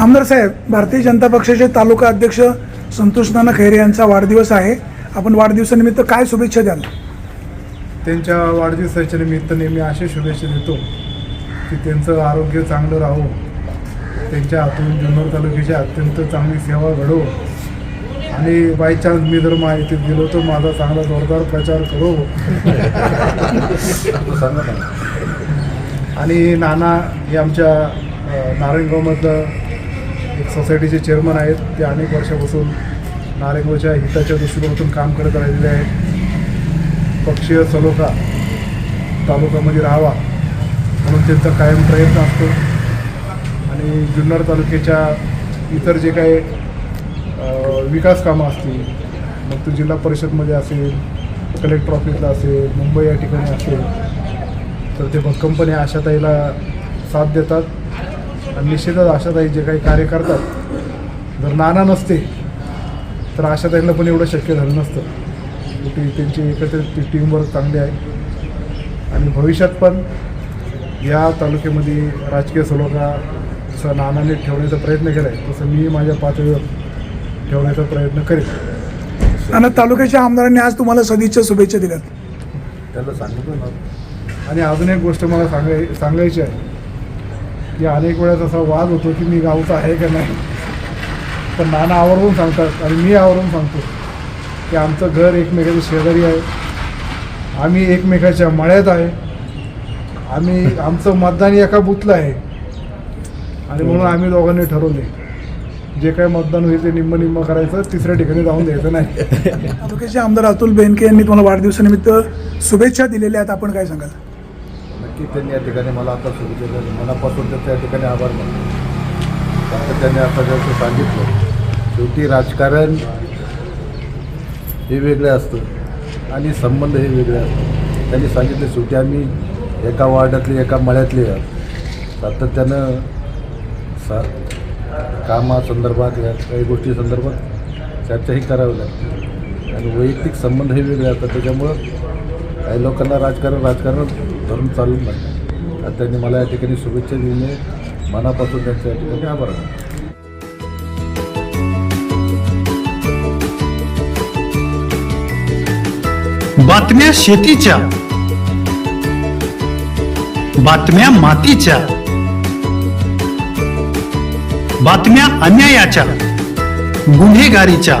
आमदार साहेब भारतीय जनता पक्षाचे तालुका अध्यक्ष संतोष नाना खैरे यांचा वाढदिवस आहे. आपण वाढदिवसानिमित्त काय शुभेच्छा द्याल? त्यांच्या वाढदिवसाच्या निमित्ताने मी अशा शुभेच्छा देतो की त्यांचं आरोग्य चांगलं राहो. त्यांच्या हातून जुन्नर तालुक्याची अत्यंत चांगली सेवा घडो. आणि बाय चान्स मी जर माहितीत गेलो तर माझा चांगला जोरदार प्रचार करो. आणि नाना हे आमच्या नारायणगावमधलं एक सोसायटीचे चेअरमन आहेत. ते अनेक वर्षापासून नारायणगावच्या हिताच्या दृष्टिकोनातून काम करत राहिलेले आहेत. पक्षीय सलोखा तालुक्यामध्ये राहावा म्हणून त्यांचा कायम प्रयत्न असतो. आणि जुन्नर तालुक्याच्या इतर जे काही विकास कामं असतील मग तो जिल्हा परिषदमध्ये असेल कलेक्टर ऑफिसला असेल मुंबई या ठिकाणी असेल तर ते भक्कमपणे आशाताईला साथ देतात. आणि निश्चितच आशाताई जे काही कार्य करतात जर नाना नसते तर आशाताईला पण एवढं शक्य झालं नसतं. शेवटी त्यांची एकत्रित टीमवर्क चांगली आहे. आणि भविष्यात पण या तालुक्यामध्ये राजकीय सलोखा जसं नानाने ठेवण्याचा प्रयत्न केला आहे तसं मी माझ्या पातळीवर ठेवण्याचा प्रयत्न करेन. आणि तालुक्याच्या आमदारांनी आज तुम्हाला सदिच्छा शुभेच्छा दिल्यात. त्याला सांगितलं ना. आणि अजून एक गोष्ट मला सांगाय सांगायची आहे. की अनेक वेळेस असा वाद होतो की मी गावचा आहे का नाही. पण नाना आवर्जून सांगतात आणि मी आवर्जून सांगतो की आमचं घर एकमेकाच्या शेजारी आहे. आम्ही एकमेकाच्या मळ्यात आहे. आम्ही आमचं मतदान एका बुथला आहे. आणि म्हणून आम्ही दोघांनी ठरवले. जे काही मतदान होईल ते निम्म निम्म करायचं तिसऱ्या ठिकाणी जाऊन द्यायचं नाही. तालुक्याचे आमदार अतुल बेनके यांनी तुम्हाला वाढदिवसानिमित्त शुभेच्छा दिलेल्या आहेत. आपण काय सांगाल? की त्यांनी या ठिकाणी मला आता सुरू केलं मनापासून तर त्या ठिकाणी आभार मानतो. आता त्यांनी आता जसं सांगितलं शेवटी राजकारण हे वेगळं असतं आणि संबंध हे वेगळे असतात. त्यांनी सांगितले शेवटी आम्ही एका वार्डातले एका मळ्यातले सातत्यानं सा कामासंदर्भात या काही गोष्टी संदर्भात चर्चाही करावी लागते. आणि वैयक्तिक संबंध हे वेगळे असतात. त्याच्यामुळं काही लोकांना राजकारण राजकारण धरून चालून लागतं आणि त्यांनी मला या ठिकाणी शुभेच्छा दिली मनापासून त्यांचं या ठिकाणी आभार मानतो. बातम्या शेतीच्या बातम्या मातीच्या बातम्या अन्यायाच्या गुन्हेगारीच्या.